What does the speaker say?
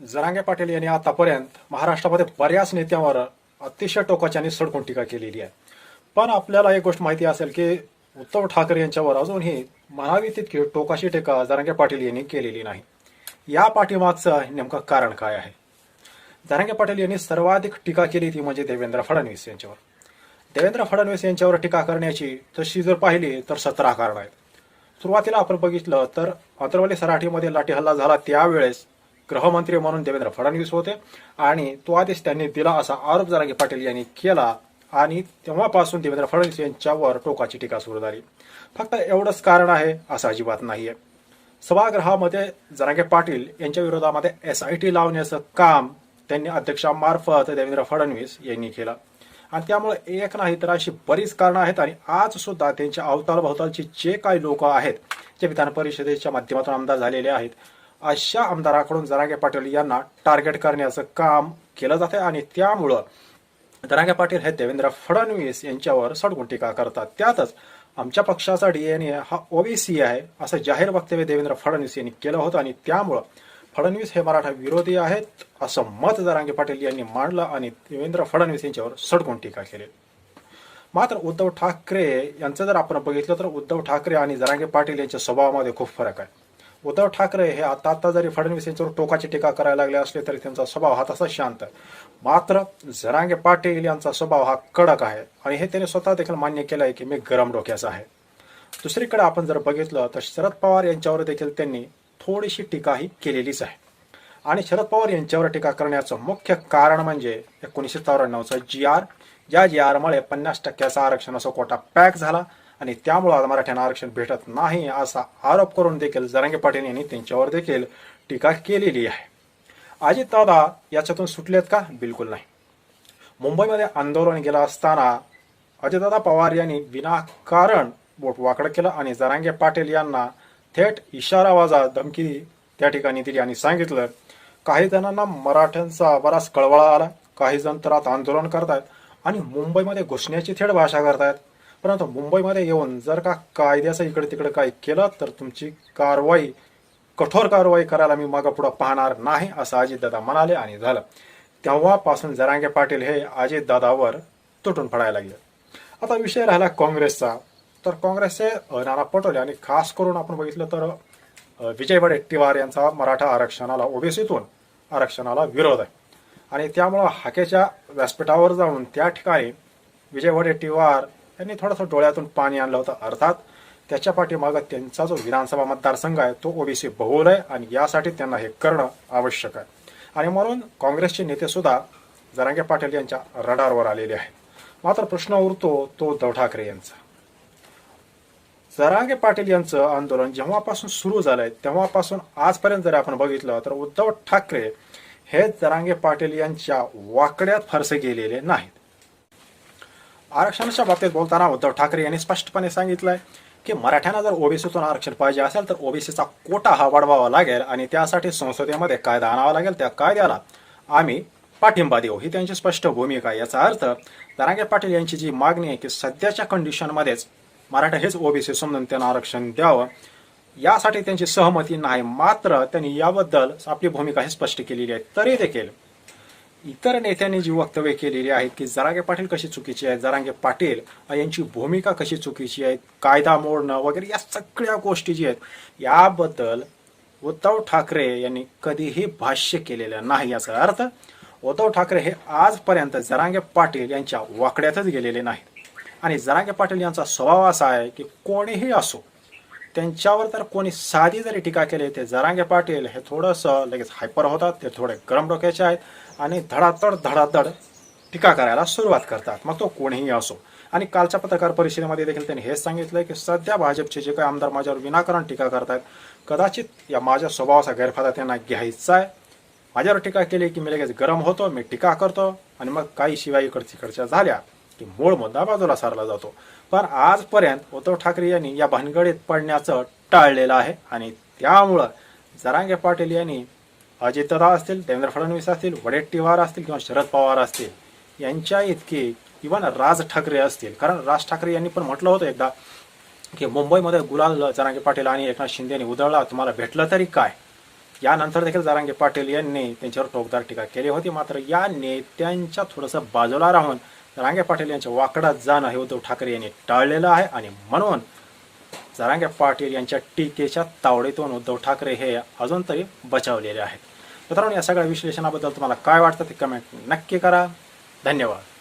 जरांगे पाटील यांनी आतापर्यंत महाराष्ट्रामध्ये बऱ्याच नेत्यांवर अतिशय टोकाच्याने सडकून टीका केलेली आहे. पण आपल्याला एक गोष्ट माहिती असेल की उद्धव ठाकरे यांच्यावर अजूनही म्हणावी तितकी टोकाची टीका जरांगे पाटील यांनी केलेली नाही. या पाठीमागचं नेमकं कारण काय आहे? जरांगे पाटील यांनी सर्वाधिक टीका केली ती म्हणजे देवेंद्र फडणवीस यांच्यावर. देवेंद्र फडणवीस यांच्यावर टीका करण्याची तशी जर पाहिली तर सतरा कारण आहेत. सुरुवातीला आपण बघितलं तर अत्रवली सराठीमध्ये लाठी हल्ला झाला त्यावेळेस गृहमंत्री म्हणून देवेंद्र फडणवीस होते. आणि तो आदेश त्यांनी दिला असा आरोप जरांगे पाटील यांनी केला. आणि तेव्हापासून देवेंद्र फडणवीस यांच्यावर टोकाची टीका सुरू झाली. फक्त एवढंच कारण आहे असं अजिबात नाहीये. सभागृहामध्ये जरांगे पाटील यांच्या विरोधामध्ये एस आय टी लावण्याचं काम त्यांनी अध्यक्षामार्फत देवेंद्र फडणवीस यांनी केलं. आणि त्यामुळे एक नाही तर अशी बरीच कारणं आहेत आणि आज सुद्धा त्यांच्या अवतालभोवतालचे जे काही लोक आहेत जे विधान परिषदेच्या माध्यमातून आमदार झालेले आहेत अशा आमदाराकडून जरांगे पाटील यांना टार्गेट करण्याचं काम केलं जाते आणि त्यामुळं जरांगे पाटील हे देवेंद्र फडणवीस यांच्यावर सडकून टीका करतात. त्यातच आमच्या पक्षाचा डीएनए हा ओबीसी आहे असं जाहीर वक्तव्य देवेंद्र फडणवीस यांनी केलं होतं आणि त्यामुळं फडणवीस हे मराठा विरोधी आहेत असं मत जरांगे पाटील यांनी मांडलं आणि देवेंद्र फडणवीस यांच्यावर सडकून टीका केली. मात्र उद्धव ठाकरे यांचं जर आपण बघितलं तर उद्धव ठाकरे आणि जरांगे पाटील यांच्या स्वभावामध्ये खूप फरक आहे. उद्धव ठाकरे हे आता आता जरी फडणवीस यांच्यावर टोकाची टीका करायला लागले असले तरी त्यांचा स्वभाव हा तसा शांत मात्र झरांगे पाटील यांचा स्वभाव हा कडक आहे आणि हे त्यांनी स्वतः देखील मान्य केलं आहे की मी गरम डोक्याचा आहे. दुसरीकडे आपण जर बघितलं तर शरद पवार यांच्यावर देखील त्यांनी थोडीशी टीका ही केलेलीच आहे. आणि शरद पवार यांच्यावर टीका करण्याचं मुख्य कारण म्हणजे एकोणीसशे चौऱ्याण्णवचा जी आर या जी आरमुळे पन्नास टक्क्याचा आरक्षणाचा कोटा पॅक झाला. आणि त्यामुळे आज मराठ्यांना आरक्षण भेटत नाही असा आरोप करून देखील जरांगे पाटील यांनी त्यांच्यावर देखील टीका केलेली आहे. अजित दादा याच्यातून सुटलेत का? बिलकुल नाही. मुंबईमध्ये आंदोलन गेलं असताना अजितदादा पवार यांनी विनाकारण बोट वाकडं केलं आणि जरांगे पाटील यांना थेट इशारा वाजा धमकी त्या ठिकाणी दिली आणि सांगितलं काही जणांना मराठ्यांचा बराच कळवळा आला काही जण तर आता आंदोलन करतायत आणि मुंबईमध्ये घुसण्याची थेट भाषा करतायत. परंतु मुंबईमध्ये येऊन जर का कायद्याचं इकडे तिकडे काही केलं तर तुमची कारवाई कठोर कारवाई करायला मी मागं पुढं पाहणार नाही असं अजितदादा म्हणाले आणि झालं. तेव्हापासून जरांगे पाटील हे अजितदादावर तुटून पडायला लागले. आता विषय राहिला काँग्रेसचा. तर काँग्रेसचे नाना पटोले आणि खास करून आपण बघितलं तर विजय वडेट्टीवार यांचा मराठा आरक्षणाला ओबीसीतून आरक्षणाला विरोध आहे. आणि त्यामुळं हाकेच्या व्यासपीठावर जाऊन त्या ठिकाणी विजय वडेट्टीवार यांनी थोडंसं डोळ्यातून पाणी आणलं होतं. अर्थात त्याच्या पाठीमागं त्यांचा जो विधानसभा मतदारसंघ आहे तो ओबीसी बहुल आहे आणि यासाठी त्यांना हे करणं आवश्यक आहे. आणि म्हणून काँग्रेसचे नेते सुद्धा जरांगे पाटील यांच्या रडारवर आलेले आहेत. मात्र प्रश्न उरतो तो उद्धव ठाकरे यांचा. जरांगे पाटील यांचं आंदोलन जेव्हापासून सुरू झालंय तेव्हापासून आजपर्यंत जर आपण बघितलं तर उद्धव ठाकरे हे जरांगे पाटील यांच्या वाकड्यात फारसे गेलेले नाहीत. आरक्षणाच्या बाबतीत बोलताना उद्धव ठाकरे यांनी स्पष्टपणे सांगितलंय की मराठ्यांना जर ओबीसीतून आरक्षण पाहिजे असेल तर ओबीसीचा कोटा हा वाढवावा लागेल आणि त्यासाठी संसदेमध्ये कायदा आणावा लागेल. त्या कायद्याला आम्ही पाठिंबा देऊ. ही त्यांची स्पष्ट भूमिका याचा अर्थ दरांगे पाटील यांची जी मागणी आहे की सध्याच्या कंडिशनमध्येच मराठा हेच ओबीसी समजून त्यांना आरक्षण द्यावं यासाठी त्यांची सहमती नाही. मात्र त्यांनी याबद्दल आपली भूमिका ही स्पष्ट केलेली आहे. तरी देखील इतर नेत्यांनी जी वक्तव्य केलेली आहेत की जरांगे पाटील कशी चुकीची आहे जरांगे पाटील यांची भूमिका कशी चुकीची आहे कायदा मोडणं वगैरे या सगळ्या गोष्टी जी आहेत याबद्दल उद्धव ठाकरे यांनी कधीही भाष्य केलेलं नाही याचा अर्थ उद्धव ठाकरे हे आजपर्यंत जरांगे पाटील यांच्या वाकड्यातच गेलेले नाहीत. आणि जरांगे पाटील यांचा स्वभाव असा आहे की कोणीही असो त्यांच्यावर तर कोणी साधी जरी टीका केली ते जरांगे पाटील हे थोडंसं लगेच हायपर होतात ते थोडे गरम डोक्याचे आहेत आणि धडाधड धडाधड टीका करायला सुरुवात करतात. मग तो कोणीही असो. आणि कालच्या पत्रकार परिषदेमध्ये देखील त्यांनी हेच सांगितलं की सध्या भाजपचे जे काही आमदार माझ्यावर विनाकारण टीका करतायत कदाचित या माझ्या स्वभावाचा गैरफायदा त्यांना घ्यायचा आहे. माझ्यावर टीका केली की मी लगेच गरम होतो मी टीका करतो आणि मग काही शिवाय इकडच्या तिकडच्या झाल्या की मूळ मुद्दा बाजूला सारला जातो. पण आजपर्यंत उद्धव ठाकरे यांनी या भानगडीत पडण्याचं टाळलेलं आहे आणि त्यामुळं जरांगे पाटील यांनी अजितदादा असतील देवेंद्र फडणवीस असतील वडेट्टीवार असतील किंवा शरद पवार असतील यांच्या इतके इवन राज ठाकरे असतील. कारण राज ठाकरे यांनी पण म्हटलं होतं एकदा की मुंबईमध्ये गुलाल जरांगे पाटील आणि एकनाथ शिंदे यांनी उधळला तुम्हाला भेटलं तरी काय? यानंतर देखील जारांगे पाटील यांनी त्यांच्यावर टोकदार टीका केली होती. मात्र या नेत्यांच्या थोडंसं बाजूला राहून जरांगे पाटील यांच्या वाकडात जाणं हे उद्धव ठाकरे यांनी टाळलेलं आहे. आणि म्हणून जरांगे पाटील यांच्या टीकेच्या तावडीतून उद्धव ठाकरे हे अजून तरी बचावलेले आहेत. मित्रांनो या सगळ्या विश्लेषणाबद्दल तुम्हाला काय वाटतं ते कमेंट नक्की करा. धन्यवाद.